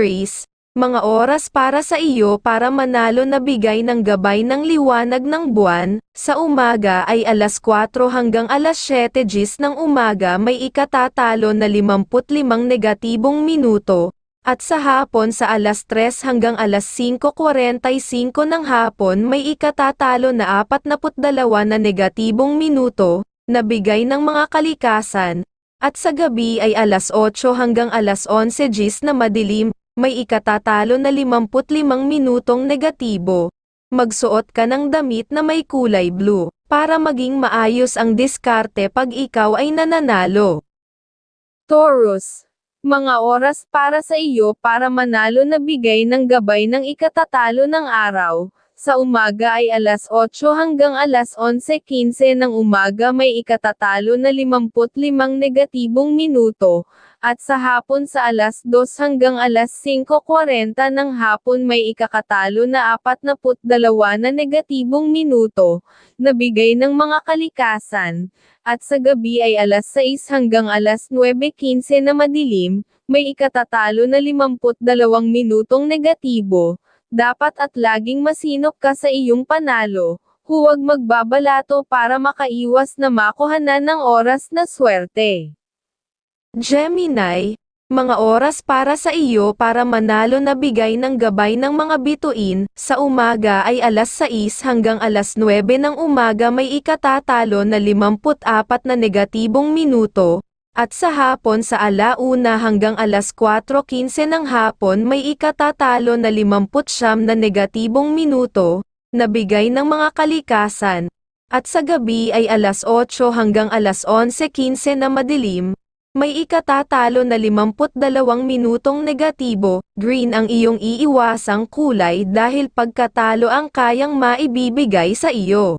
Aries, mga oras para sa iyo para manalo na bigay ng gabay ng liwanag ng buwan, sa umaga ay alas 4 hanggang alas 7 gis ng umaga may ikatatalo na 55 negatibong minuto, at sa hapon sa alas 3 hanggang alas 5.45 ng hapon may ikatatalo na 42 na negatibong minuto, na bigay ng mga kalikasan, at sa gabi ay alas 8 hanggang alas 11 gis na madilim, may ikatatalo na 55 minutong negatibo. Magsuot ka ng damit na may kulay blue, para maging maayos ang diskarte pag ikaw ay nananalo. Taurus. Mga oras para sa iyo para manalo na bigay ng gabay ng ikatatalo ng araw. Sa umaga ay alas 8 hanggang alas 11.15 ng umaga may ikatatalo na 55 negatibong minuto, at sa hapon sa alas 2 hanggang alas 5.40 ng hapon may ikakatalo na 42 na negatibong minuto, na bigay ng mga kalikasan, at sa gabi ay alas 6 hanggang alas 9.15 na madilim, may ikatatalo na 52 minutong negatibo, dapat at laging masinop ka sa iyong panalo, huwag magbabalato para makaiwas na makuhanan ng oras na swerte. Gemini, mga oras para sa iyo para manalo na bigay ng gabay ng mga bituin, sa umaga ay alas 6 hanggang alas 9 ng umaga may ikatatalo na 54 na negatibong minuto, at sa hapon sa alauna hanggang alas 4.15 ng hapon may ikatatalo na 50 na negatibong minuto, na bigay ng mga kalikasan, at sa gabi ay alas 8 hanggang alas 11.15 na madilim, may ikatatalo na 52 minutong negatibo, green ang iyong iiwasang kulay dahil pagkatalo ang kayang maibibigay sa iyo.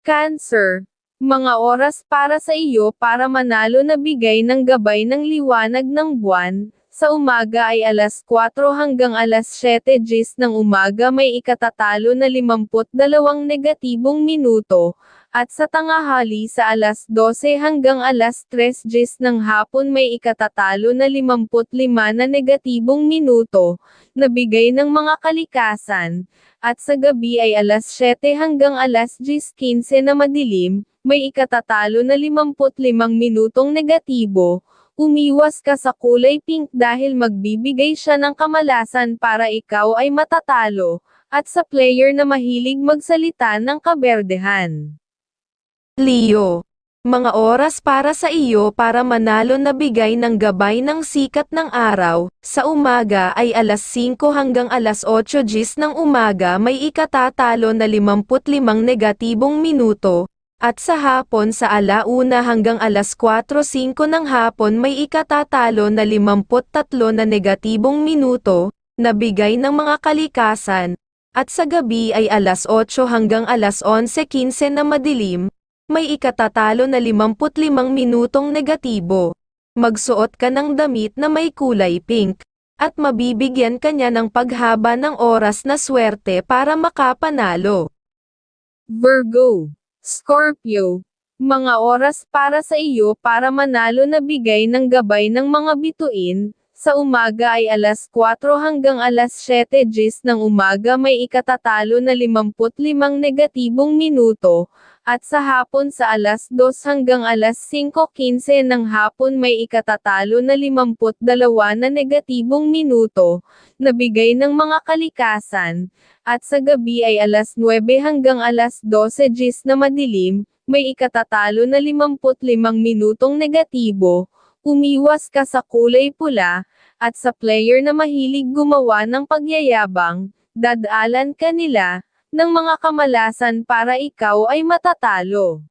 Cancer. Mga oras para sa iyo para manalo na bigay ng gabay ng liwanag ng buwan. Sa umaga ay alas 4 hanggang alas 7 gis ng umaga may ikatatalo na 52 negatibong minuto, at sa tangahali sa alas 12 hanggang alas 3 gis ng hapon may ikatatalo na 55 na negatibong minuto, na bigay ng mga kalikasan, at sa gabi ay alas 7 hanggang alas 10.15 na madilim, may ikatatalo na 55 minutong negatibo, umiwas ka sa kulay pink dahil magbibigay siya ng kamalasan para ikaw ay matatalo, at sa player na mahilig magsalita ng kaberdehan. Leo, mga oras para sa iyo para manalo na bigay ng gabay ng sikat ng araw, sa umaga ay alas 5 hanggang alas 8 gis ng umaga may ikatatalo na 55 negatibong minuto, at sa hapon sa alauna hanggang alas 4.05 ng hapon may ikatatalo na 53 na negatibong minuto, na bigay ng mga kalikasan, at sa gabi ay alas 8 hanggang alas 11.15 na madilim, may ikatatalo na 55 minutong negatibo. Magsuot ka ng damit na may kulay pink, at mabibigyan ka niya ng paghaba ng oras na swerte para makapanalo. Virgo, Scorpio, mga oras para sa iyo para manalo na bigay ng gabay ng mga bituin, sa umaga ay alas 4 hanggang alas 7 gis ng umaga may ikatatalo na 55 negatibong minuto, at sa hapon sa alas 2 hanggang alas 5.15 ng hapon may ikatatalo na 52 na negatibong minuto, na bigay ng mga kalikasan, at sa gabi ay alas 9 hanggang alas 12 gis na madilim, may ikatatalo na 55 minutong negatibo, umiwas ka sa kulay pula, at sa player na mahilig gumawa ng pagyayabang, dadalan ka nila, ng mga kamalasan para ikaw ay matatalo.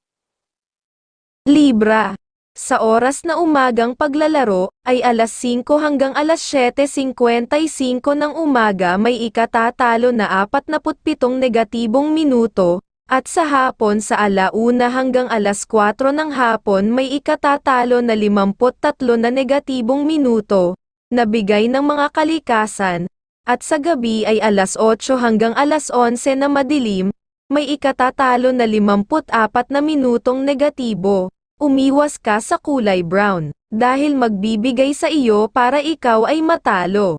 Libra. Sa oras na umagang paglalaro, ay alas 5 hanggang alas 7.55 ng umaga may ikatatalo na 47 negatibong minuto, at sa hapon sa alauna hanggang alas 4 ng hapon may ikatatalo na 53 na negatibong minuto, na bigay ng mga kalikasan, at sa gabi ay alas 8 hanggang alas 11 na madilim, may ikatatalo na 54 na minutong negatibo. Umiwas ka sa kulay brown, dahil magbibigay sa iyo para ikaw ay matalo.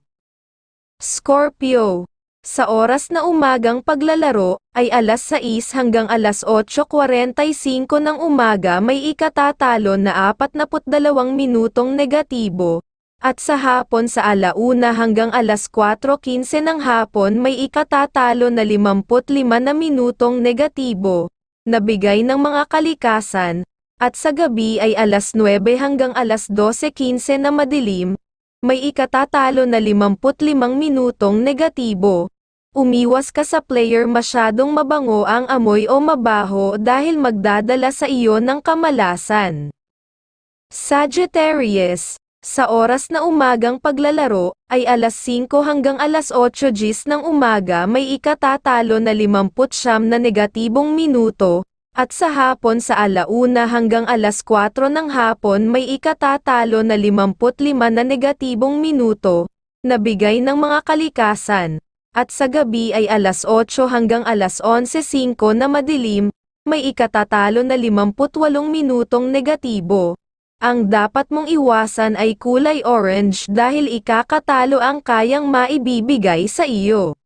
Scorpio. Sa oras na umagang paglalaro, ay alas 6 hanggang alas 8.45 ng umaga may ikatatalo na 42 minutong negatibo, at sa hapon sa alauna hanggang alas 4.15 ng hapon may ikatatalo na 55 na minutong negatibo, na bigay ng mga kalikasan, at sa gabi ay alas 9 hanggang alas 12.15 na madilim, may ikatatalo na 55 minutong negatibo. Umiwas ka sa player masyadong mabango ang amoy o mabaho dahil magdadala sa iyo ng kamalasan. Sagittarius, sa oras na umagang paglalaro, ay alas 5 hanggang alas 8 gis ng umaga may ikatatalo na 50 na negatibong minuto, at sa hapon sa alauna hanggang alas 4 ng hapon may ikatatalo na 55 na negatibong minuto, na bigay ng mga kalikasan, at sa gabi ay alas 8 hanggang alas 11.05 na madilim, may ikatatalo na 58 minutong negatibo. Ang dapat mong iwasan ay kulay orange dahil ikakatalo ang kayang maibibigay sa iyo.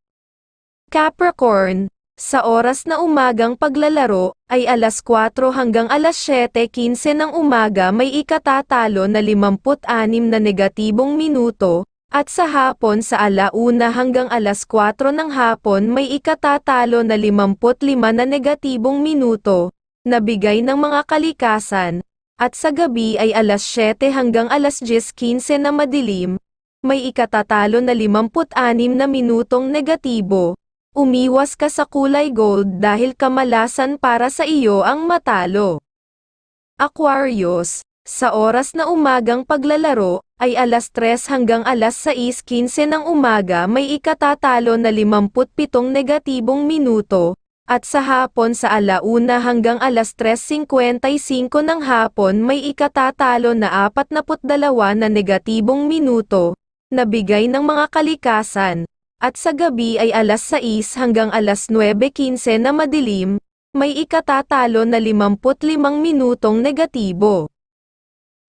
Capricorn, sa oras na umagang paglalaro, ay alas 4 hanggang alas 7.15 ng umaga may ikatatalo na 56 na negatibong minuto, at sa hapon sa alauna hanggang alas 4 ng hapon may ikatatalo na 55 na negatibong minuto, na bigay ng mga kalikasan, at sa gabi ay alas 7 hanggang alas 10.15 na madilim, may ikatatalo na 56 na minutong negatibo. Umiwas ka sa kulay gold dahil kamalasan para sa iyo ang matalo. Aquarius, sa oras na umagang paglalaro, ay alas 3 hanggang alas 6.15 ng umaga may ikatatalo na 57 negatibong minuto, at sa hapon sa alauna hanggang alas 3.55 ng hapon may ikatatalo na 42 na negatibong minuto, na bigay ng mga kalikasan, at sa gabi ay alas 6 hanggang alas 9.15 na madilim, may ikatatalo na 55 minutong negatibo.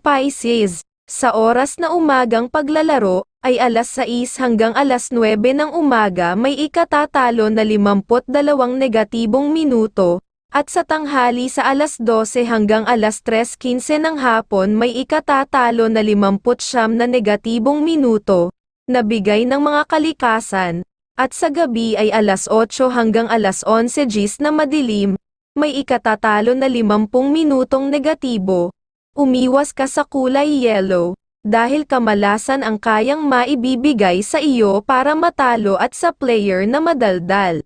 Pisces, sa oras na umagang paglalaro, ay alas 6 hanggang alas 9 ng umaga may ikatatalo na 52 negatibong minuto, at sa tanghali sa alas 12 hanggang alas 3.15 ng hapon may ikatatalo na 50 na negatibong minuto, na bigay ng mga kalikasan, at sa gabi ay alas 8 hanggang alas 11 gis na madilim, may ikatatalo na 50 minutong negatibo. Umiwas ka sa kulay yellow, dahil kamalasan ang kayang maibibigay sa iyo para matalo at sa player na madaldal.